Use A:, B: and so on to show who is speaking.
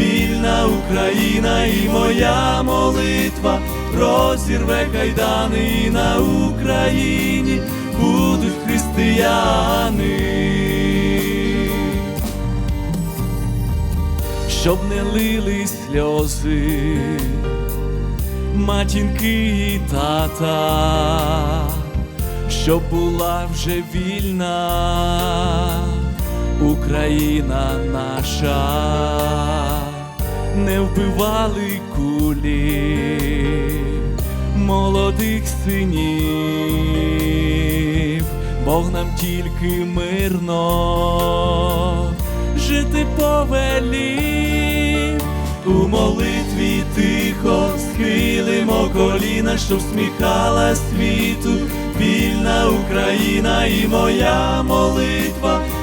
A: вільна Україна і моя молитва розірве кайдани і на Україні. Будуть християни, щоб не лили сльози, матінки і тата, щоб була вже вільна Україна наша, не вбивали кулі молодих синів, Бог нам тільки мирно жити повелів, у молитві тихо схилимо коліна, щоб сміхала світу, вільна Україна і моя молитва